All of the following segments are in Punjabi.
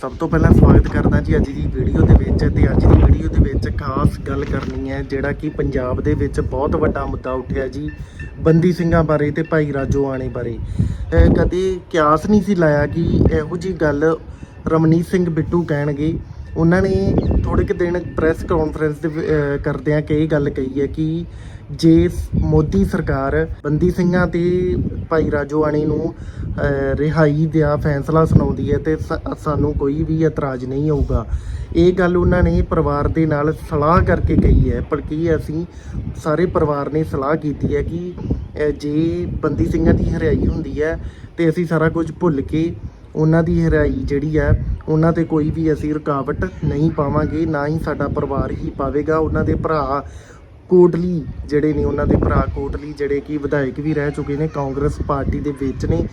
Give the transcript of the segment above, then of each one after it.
ਸਭ ਤੋਂ ਪਹਿਲਾਂ ਸਵਾਗਤ ਕਰਦਾ ਜੀ ਅੱਜ ਦੀ ਵੀਡੀਓ ਦੇ ਵਿੱਚ ਤੇ ਅੱਜ ਦੀ ਵੀਡੀਓ ਦੇ ਵਿੱਚ ਖਾਸ ਗੱਲ ਕਰਨੀ ਹੈ ਜਿਹੜਾ ਕਿ ਪੰਜਾਬ ਦੇ ਵਿੱਚ ਬਹੁਤ ਵੱਡਾ ਮੁੱਦਾ ਉੱਠਿਆ ਜੀ, ਬੰਦੀ ਸਿੰਘਾਂ ਬਾਰੇ ਤੇ ਭਾਈ ਰਾਜੋ ਆਣੇ ਬਾਰੇ। ਕਦੇ ਕਿਆਸ ਨਹੀਂ ਸੀ ਲਾਇਆ ਕਿ ਇਹੋ ਜੀ ਗੱਲ ਰਮਨੀਤ ਸਿੰਘ ਬਿੱਟੂ ਕਹਿਣਗੇ। ਉਹਨਾਂ ਨੇ ਥੋੜੇ ਕੁ ਦਿਨ ਪ੍ਰੈਸ ਕਾਨਫਰੰਸ ਦੇ ਕਰਦਿਆਂ ਕਿ ਇਹ ਗੱਲ ਕਹੀ ਹੈ ਕਿ ਜੇ ਮੋਦੀ ਸਰਕਾਰ ਬੰਦੀ ਸਿੰਘਾਂ ਤੇ ਭਾਈ ਰਾਜੋਆਣੀ ਨੂੰ ਰਿਹਾਈ ਦਾ ਫੈਸਲਾ ਸੁਣਾਉਂਦੀ ਹੈ ਤੇ ਸਾਨੂੰ ਕੋਈ ਵੀ ਇਤਰਾਜ਼ ਨਹੀਂ ਆਊਗਾ। ਇਹ ਗੱਲ ਉਹਨਾਂ ਨੇ ਪਰਿਵਾਰ ਦੇ ਨਾਲ ਸਲਾਹ ਕਰਕੇ ਕਹੀ ਹੈ ਪਰ ਕੀ ਅਸੀਂ ਸਾਰੇ ਪਰਿਵਾਰ ਨੇ ਸਲਾਹ ਕੀਤੀ ਹੈ ਕਿ ਜੇ ਬੰਦੀ ਸਿੰਘਾਂ ਦੀ ਹਰਿਆਈ ਹੁੰਦੀ ਹੈ ਤੇ ਅਸੀਂ ਸਾਰਾ ਕੁਝ ਭੁੱਲ ਕੇ ਉਹਨਾਂ ਦੀ ਹਰਿਆਈ ਜਿਹੜੀ ਹੈ ਉਹਨਾਂ ਤੇ ਕੋਈ ਵੀ ਅਸੀਂ ਰੁਕਾਵਟ ਨਹੀਂ ਪਾਵਾਂਗੇ, ਨਾ ਹੀ ਸਾਡਾ ਪਰਿਵਾਰ ਹੀ ਪਾਵੇਗਾ। ਉਹਨਾਂ ਦੇ ਭਰਾ ਕੋਟਲੀ ਜਿਹੜੇ ਨੇ, ਉਹਨਾਂ ਦੇ ਭਰਾ ਕੋਟਲੀ ਜਿਹੜੇ ਕਿ ਵਿਧਾਇਕ ਵੀ ਰਹਿ ਚੁੱਕੇ ਨੇ, ਕਾਂਗਰਸ ਪਾਰਟੀ ਦੇ ਵਿੱਚ ਨੇ।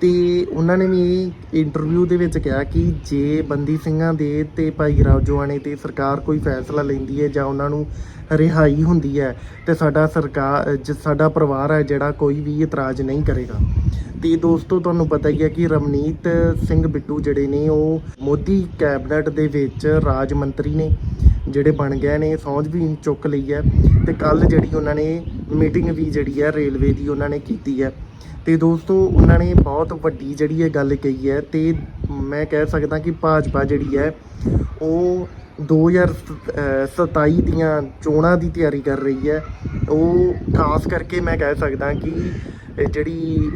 ਤੇ ਉਹਨਾਂ ਨੇ ਵੀ ਇੰਟਰਵਿਊ ਦੇ ਵਿੱਚ ਕਿਹਾ ਕਿ ਜੇ ਬੰਦੀ ਸਿੰਘਾਂ ਦੇ ਤੇ ਭਾਈ ਰਾਜੋਆਣੇ ਤੇ ਸਰਕਾਰ ਕੋਈ ਫੈਸਲਾ ਲੈਂਦੀ ਹੈ ਜਾਂ ਉਹਨਾਂ ਨੂੰ ਰਿਹਾਈ ਹੁੰਦੀ ਹੈ, ਤੇ ਸਾਡਾ ਸਰਕਾਰ ਜ- ਸਾਡਾ ਪਰਿਵਾਰ ਹੈ ਜਿਹੜਾ ਕੋਈ ਵੀ ਇਤਰਾਜ਼ ਨਹੀਂ ਕਰੇਗਾ। ਤੇ ਦੋਸਤੋ, ਤੁਹਾਨੂੰ ਪਤਾ ਹੀ ਹੈ ਕਿ ਰਮਨੀਤ ਸਿੰਘ ਬਿੱਟੂ ਜਿਹੜੇ ਨੇ, ਉਹ ਮੋਦੀ ਕੈਬਨਿਟ ਦੇ ਵਿੱਚ ਰਾਜ ਮੰਤਰੀ ਨੇ, ਜਿਹੜੇ ਬਣ ਗਏ ਨੇ ਸਹੁੰ ਵੀ ਚੁੱਕ ਲਈ ਹੈ ਤੇ ਕੱਲ ਜਿਹੜੀ ਉਹਨਾਂ ਨੇ ਮੀਟਿੰਗ ਵੀ ਜਿਹੜੀ ਹੈ, ਰੇਲਵੇ ਦੀ ਉਹਨਾਂ ਨੇ ਕੀਤੀ ਹੈ। ਤੇ ਦੋਸਤੋ, ਉਹਨਾਂ ਨੇ ਬਹੁਤ ਵੱਡੀ ਜਿਹੜੀ ਇਹ ਗੱਲ ਕਹੀ ਹੈ ਤੇ ਮੈਂ ਕਹਿ ਸਕਦਾ ਕਿ ਭਾਜਪਾ ਜਿਹੜੀ ਹੈ, ਉਹ 2027 ਦੀਆਂ ਚੋਣਾਂ ਦੀ ਤਿਆਰੀ ਕਰ ਰਹੀ ਹੈ। ਉਹ ਖਾਸ ਕਰਕੇ ਮੈਂ ਕਹਿ ਸਕਦਾ ਕਿ ਜਿਹੜੀ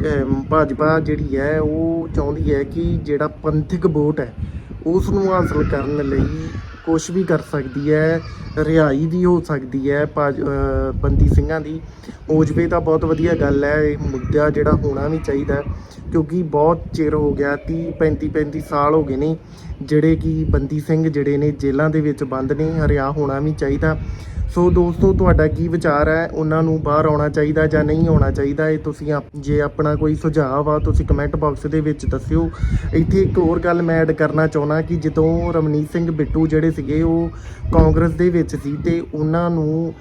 ਭਾਜਪਾ ਜਿਹੜੀ ਹੈ, ਉਹ ਚਾਹੁੰਦੀ ਹੈ ਕਿ ਜਿਹੜਾ ਪੰਥਕ ਵੋਟ ਹੈ ਉਸ ਨੂੰ ਹਾਸਲ ਕਰਨ ਲਈ ਕੁਝ ਵੀ ਕਰ ਸਕਦੀ ਹੈ, ਰਿਹਾਈ ਵੀ ਹੋ ਸਕਦੀ ਹੈ ਭਾਜ- ਬੰਦੀ ਸਿੰਘਾਂ ਦੀ। ਹੋ ਤਾਂ ਬਹੁਤ ਵਧੀਆ ਗੱਲ ਹੈ, ਇਹ ਮੁੱਦਾ ਜਿਹੜਾ ਹੋਣਾ ਵੀ ਚਾਹੀਦਾ ਕਿਉਂਕਿ ਬਹੁਤ ਚਿਰ ਹੋ ਗਿਆ 30 35 35 ਸਾਲ ਹੋ ਗਏ ਨੇ। ਜਿਹੜੇ ਕਿ ਬੰਦੀ ਸਿੰਘ ਜਿਹੜੇ ਨੇ ਜੇਲ੍ਹਾਂ ਦੇ ਵਿੱਚ ਬੰਦ ਨੇ, ਹਰਿਆ ਹੋਣਾ ਵੀ ਚਾਹੀਦਾ। ਸੋ ਦੋਸਤੋ, ਤੁਹਾਡਾ ਕੀ ਵਿਚਾਰ ਹੈ? ਉਹਨਾਂ ਨੂੰ ਬਾਹਰ ਆਉਣਾ ਚਾਹੀਦਾ ਜਾਂ ਨਹੀਂ ਆਉਣਾ ਚਾਹੀਦਾ? ਇਹ ਤੁਸੀਂ ਆਪ- ਜੇ ਆਪਣਾ ਕੋਈ ਸੁਝਾਅ ਆ ਤੁਸੀਂ ਕਮੈਂਟ ਬਾਕਸ ਦੇ ਵਿੱਚ ਦੱਸਿਓ। ਇੱਥੇ ਇੱਕ ਹੋਰ ਗੱਲ ਮੈਂ ਐਡ ਕਰਨਾ ਚਾਹੁੰਦਾ ਕਿ ਜਦੋਂ ਰਮਨੀਤ ਸਿੰਘ ਬਿੱਟੂ ਜਿਹੜੇ ਸੀਗੇ, ਉਹ ਕਾਂਗਰਸ ਦੇ ਵਿੱਚ ਸੀ ਤੇ ਉਹਨਾਂ ਨੂੰ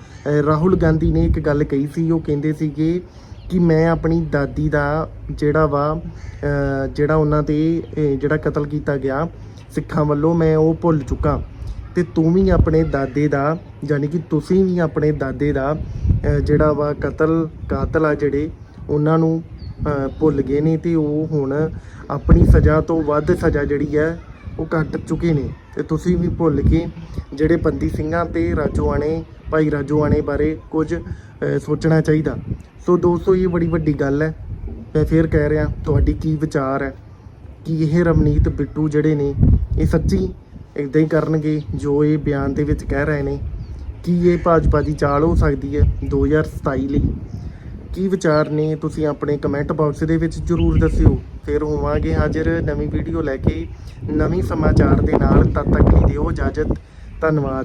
ਰਾਹੁਲ ਗਾਂਧੀ ਨੇ ਇੱਕ ਗੱਲ ਕਹੀ ਸੀ। ਉਹ ਕਹਿੰਦੇ ਸੀਗੇ ਕਿ ਮੈਂ ਆਪਣੀ ਦਾਦੀ ਦਾ ਜਿਹੜਾ ਵਾ ਜਿਹੜਾ ਉਹਨਾਂ ਤੇ ਜਿਹੜਾ ਕਤਲ ਕੀਤਾ ਗਿਆ, ਸਿੱਖਾਂ ਵੱਲੋਂ ਮੈਂ ਉਹ ਭੁੱਲ ਚੁੱਕਾ। ਤੇ ਤੂੰ ਵੀ ਆਪਣੇ ਦਾਦੇ ਦਾ, ਯਾਨੀ ਕਿ ਤੁਸੀਂ ਵੀ ਆਪਣੇ ਦਾਦੇ ਦਾ ਜਿਹੜਾ ਵਾ ਕਤਲ, ਕਾਤਲ ਆ ਜਿਹੜੇ, ਉਹਨਾਂ ਨੂੰ ਭੁੱਲ ਗਏ ਨੇ ਤੇ ਉਹ ਹੁਣ ਆਪਣੀ ਸਜ਼ਾ ਤੋਂ ਵੱਧ ਸਜ਼ਾ ਜਿਹੜੀ ਹੈ, ਉਹ ਕੱਟ ਚੁੱਕੇ ਨੇ। ਤੇ ਤੁਸੀਂ ਵੀ ਭੁੱਲ ਕੇ, ਜਿਹੜੇ ਬੰਦੀ ਸਿੰਘਾਂ ਤੇ ਰਾਜੋਆਣੇ, ਭਾਈ ਰਾਜੋਆਣੇ ਬਾਰੇ ਕੁਝ ਸੋਚਣਾ ਚਾਹੀਦਾ। ਸੋ ਦੋਸਤੋ, ਇਹ ਬੜੀ ਵੱਡੀ ਗੱਲ ਹੈ। ਮੈਂ ਫੇਰ ਕਹਿ ਰਿਹਾ, ਤੁਹਾਡੀ ਕੀ ਵਿਚਾਰ ਹੈ? ਕਿ ਇਹ ਰਮਨੀਤ, ਬਿੱਟੂ ਜਿਹੜੇ ਨੇ, ਇਹ ਸੱਚੀ ਇਦਾਂ ਹੀ ਕਰਨਗੇ ਜੋ ਇਹ ਬਿਆਨ ਦੇ ਵਿੱਚ ਕਹਿ ਰਹੇ ਨੇ? ਕੀ ਇਹ ਭਾਜਪਾ ਦੀ ਚਾਲ ਹੋ ਸਕਦੀ ਹੈ 2027 ਲਈ? ਕੀ ਵਿਚਾਰ ਨੇ? ਤੁਸੀਂ ਆਪਣੇ ਕਮੈਂਟ ਬਾਕਸ ਦੇ ਵਿੱਚ ਜਰੂਰ ਦੱਸਿਓ। ਫਿਰ ਹੋਵਾਂਗੇ ਹਾਜ਼ਰ ਨਵੀਂ ਵੀਡੀਓ ਲੈ ਕੇ। ਨਵੀਂ ਸਮਾਚਾਰ ਦੇ ਨਾਲ ਤਦ ਤੱਕ ਲਈ ਦਿਓ ਇਜਾਜ਼ਤ। ਧੰਨਵਾਦ।